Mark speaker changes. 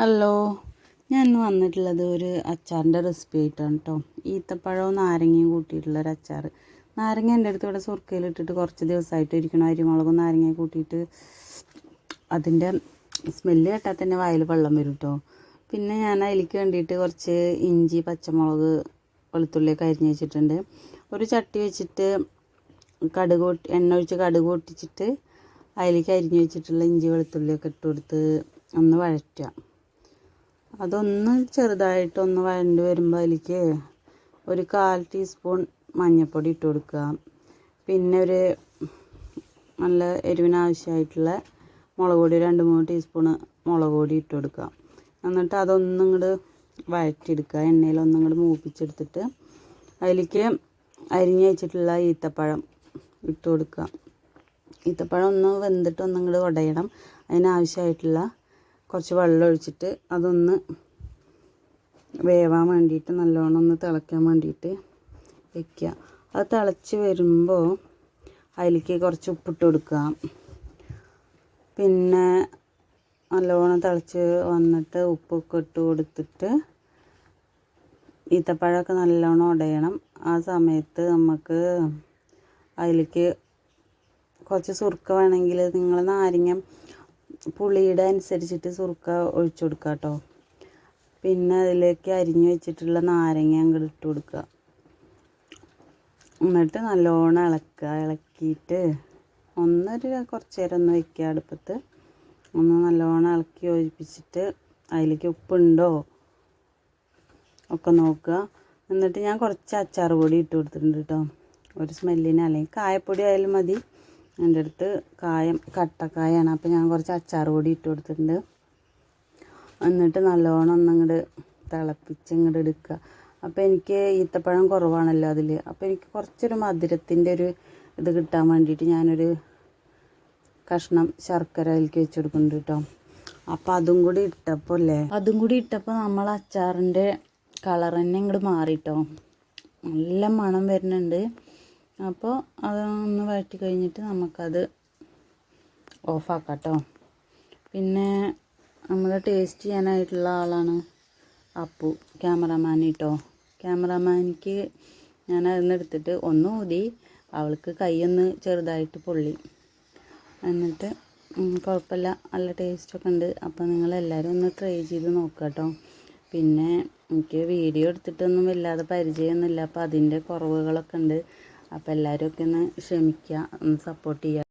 Speaker 1: Hello ഞാൻ ഇന്ന് വന്നിട്ടുള്ളത് ഒരു അച്ചാറിന്റെ റെസിപ്പി ആയിട്ടാണ് കേട്ടോ ഈത്തപ്പഴവും നാരങ്ങയും കൂട്ടിയിട്ടുള്ളൊരു അച്ചാർ നാരങ്ങ എന്റെ അടുത്ത് ഇവിടെ സുർക്കയിലിട്ടിട്ട് കുറച്ച് ദിവസമായിട്ട് ഇരിക്കണം. അരിമുളകും നാരങ്ങയും കൂട്ടിയിട്ട് അതിന്റെ സ്മെല്ല് കേട്ടാൽ തന്നെ വായിൽ വെള്ളം വരും കേട്ടോ പിന്നെ ഞാൻ അതിലേക്ക് വേണ്ടിയിട്ട് കുറച്ച് ഇഞ്ചി പച്ചമുളക് വെളുത്തുള്ളിയൊക്കെ അരിഞ്ഞ് വെച്ചിട്ടുണ്ട്. ഒരു ചട്ടി വെച്ചിട്ട് കടുക് എണ്ണ ഒഴിച്ച് കടുക് പൊട്ടിച്ചിട്ട് അതിലേക്ക് അരിഞ്ഞ് വെച്ചിട്ടുള്ള ഇഞ്ചി വെളുത്തുള്ളിയൊക്കെ ഇട്ട് കൊടുത്ത് ഒന്ന് വഴറ്റുക. അതൊന്ന് ചെറുതായിട്ടൊന്ന് വഴണ്ട് വരുമ്പോൾ അതിലേക്ക് ഒരു കാൽ ടീസ്പൂൺ മഞ്ഞൾപ്പൊടി ഇട്ട് കൊടുക്കുക. പിന്നെ ഒരു നല്ല എരിവിനാവശ്യമായിട്ടുള്ള മുളക് പൊടി രണ്ട് മൂന്ന് ടീസ്പൂണ് മുളക് പൊടി ഇട്ട് കൊടുക്കുക. എന്നിട്ട് അതൊന്നും ഇങ്ങോട്ട് വഴറ്റിയെടുക്കുക. എണ്ണയിൽ ഒന്നും ഇങ്ങോട്ട് മൂപ്പിച്ചെടുത്തിട്ട് അതിലേക്ക് അരിഞ്ഞ് വെച്ചിട്ടുള്ള ഈത്തപ്പഴം ഇട്ട് കൊടുക്കുക. ഈത്തപ്പഴം ഒന്ന് വെന്തിട്ട് ഒന്നും ഇങ്ങോട്ട് ഉടയണം. അതിനാവശ്യമായിട്ടുള്ള കുറച്ച് വെള്ളം ഒഴിച്ചിട്ട് അതൊന്ന് വേവാൻ വേണ്ടിയിട്ട് നല്ലോണം ഒന്ന് തിളയ്ക്കാൻ വേണ്ടിയിട്ട് വയ്ക്കുക അത് തിളച്ച് വരുമ്പോൾ അതിലേക്ക് കുറച്ച് ഉപ്പിട്ട് കൊടുക്കുക. പിന്നെ നല്ലോണം തിളച്ച് വന്നിട്ട് ഉപ്പൊക്കെ ഇട്ട് കൊടുത്തിട്ട് ഈത്തപ്പഴമൊക്കെ നല്ലോണം ഉടയണം. ആ സമയത്ത് നമുക്ക് അതിലേക്ക് കുറച്ച് സുർക്ക വേണമെങ്കിൽ നിങ്ങൾ നാരങ്ങ പുളിയുടെ അനുസരിച്ചിട്ട് സുർക്ക ഒഴിച്ചു കൊടുക്കുക കേട്ടോ പിന്നെ അതിലേക്ക് അരിഞ്ഞു വെച്ചിട്ടുള്ള നാരങ്ങ അങ്ങോട്ട് ഇട്ട് കൊടുക്കുക എന്നിട്ട് നല്ലോണം ഇളക്കുക ഇളക്കിയിട്ട് ഒന്നൊരു കുറച്ച് നേരം ഒന്ന് വയ്ക്കുക അടുപ്പത്ത്. ഒന്ന് നല്ലോണം ഇളക്കി യോജിപ്പിച്ചിട്ട് അതിലേക്ക് ഉപ്പുണ്ടോ ഒക്കെ നോക്കുക എന്നിട്ട് ഞാൻ കുറച്ച് അച്ചാർ പൊടി ഇട്ട് കൊടുത്തിട്ടുണ്ട് കേട്ടോ ഒരു സ്മെല്ലിന് അല്ലെങ്കിൽ കായപ്പൊടി ആയാലും മതി. എന്റെ അടുത്ത് കായം കട്ടക്കായാണ്. അപ്പോൾ ഞാൻ കുറച്ച് അച്ചാർ കൂടി ഇട്ട് കൊടുത്തിട്ടുണ്ട്. എന്നിട്ട് നല്ലോണം ഒന്നങ്ങോട്ട് തിളപ്പിച്ച് ഇങ്ങോട്ട് എടുക്കുക. അപ്പോൾ എനിക്ക് ഈത്തപ്പഴം കുറവാണല്ലോ അതിൽ അപ്പോൾ എനിക്ക് കുറച്ചൊരു മധുരത്തിന്റെ ഒരു ഇത് കിട്ടാൻ വേണ്ടിയിട്ട് ഞാനൊരു കഷ്ണം ശർക്കര അതിലേക്ക് വെച്ച് കൊടുക്കുന്നുണ്ട് കേട്ടോ. അപ്പോൾ അതും കൂടി ഇട്ടപ്പോൾ അല്ലേ? അതും കൂടി ഇട്ടപ്പോൾ നമ്മൾ അച്ചാറിന്റെ കളർ തന്നെ ഇങ്ങോട്ട് മാറിട്ടോ നല്ല മണം വരുന്നുണ്ട്. അപ്പോൾ അതൊന്ന് വഴറ്റി കഴിഞ്ഞിട്ട് നമുക്കത് ഓഫാക്കാം കേട്ടോ പിന്നെ നമ്മൾ ടേസ്റ്റ് ചെയ്യാനായിട്ടുള്ള ആളാണ് അപ്പു ക്യാമറമാൻ കേട്ടോ ക്യാമറമാനിക്ക് ഞാൻ അതിന്ന് എടുത്തിട്ട് ഒന്ന് ഊതി അവൾക്ക് കൈയൊന്ന് ചെറുതായിട്ട് പൊള്ളി. എന്നിട്ട് കുഴപ്പമില്ല നല്ല ടേസ്റ്റൊക്കെ ഉണ്ട്. അപ്പോൾ നിങ്ങൾ നിങ്ങളെല്ലാവരും ഒന്ന് ട്രൈ ചെയ്ത് നോക്കുക കേട്ടോ പിന്നെ എനിക്ക് വീഡിയോ എടുത്തിട്ടൊന്നും വല്ലാതെ പരിചയമൊന്നുമില്ല അപ്പോൾ അതിന്റെ കുറവുകളൊക്കെ ഉണ്ട്. അപ്പോൾ എല്ലാവരും ഒക്കെ ഒന്ന് ക്ഷമിക്കുക ഒന്ന് സപ്പോർട്ട് ചെയ്യുക